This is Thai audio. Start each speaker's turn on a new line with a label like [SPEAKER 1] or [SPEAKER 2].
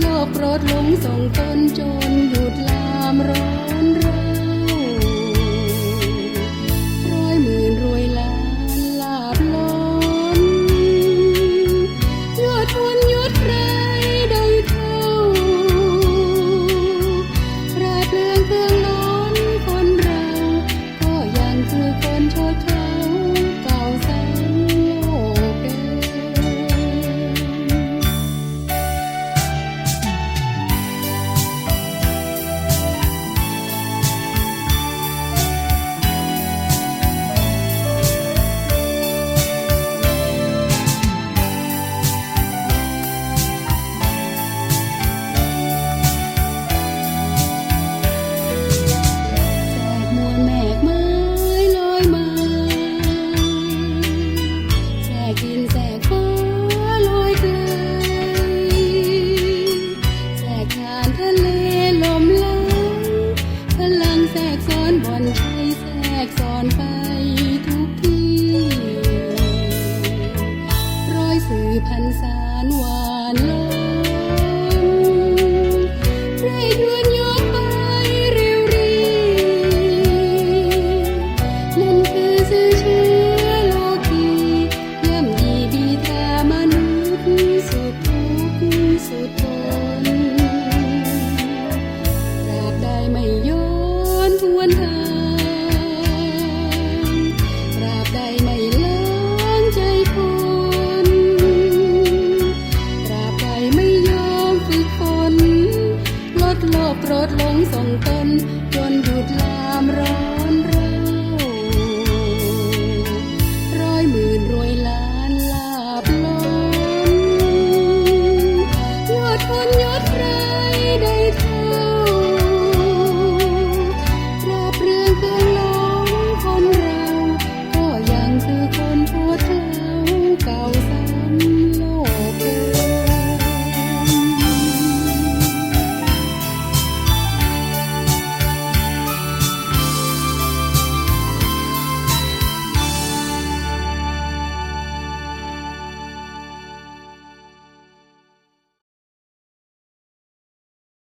[SPEAKER 1] โลกโปรดลงส่งตนจนหยุดลามร้อนเร้ร้อยหมื่นรวยล้านลาบล้นยอดบุญยอดไรใดเข้าราเปลืองเครื่องล้นคนเรา ก็ยังคือ อนใช้แทรกสอนไปทุกที่ร้อยสื่อพันสารหวานล้อมได้ด้วย ส่งตนจนหยุดลามร้อน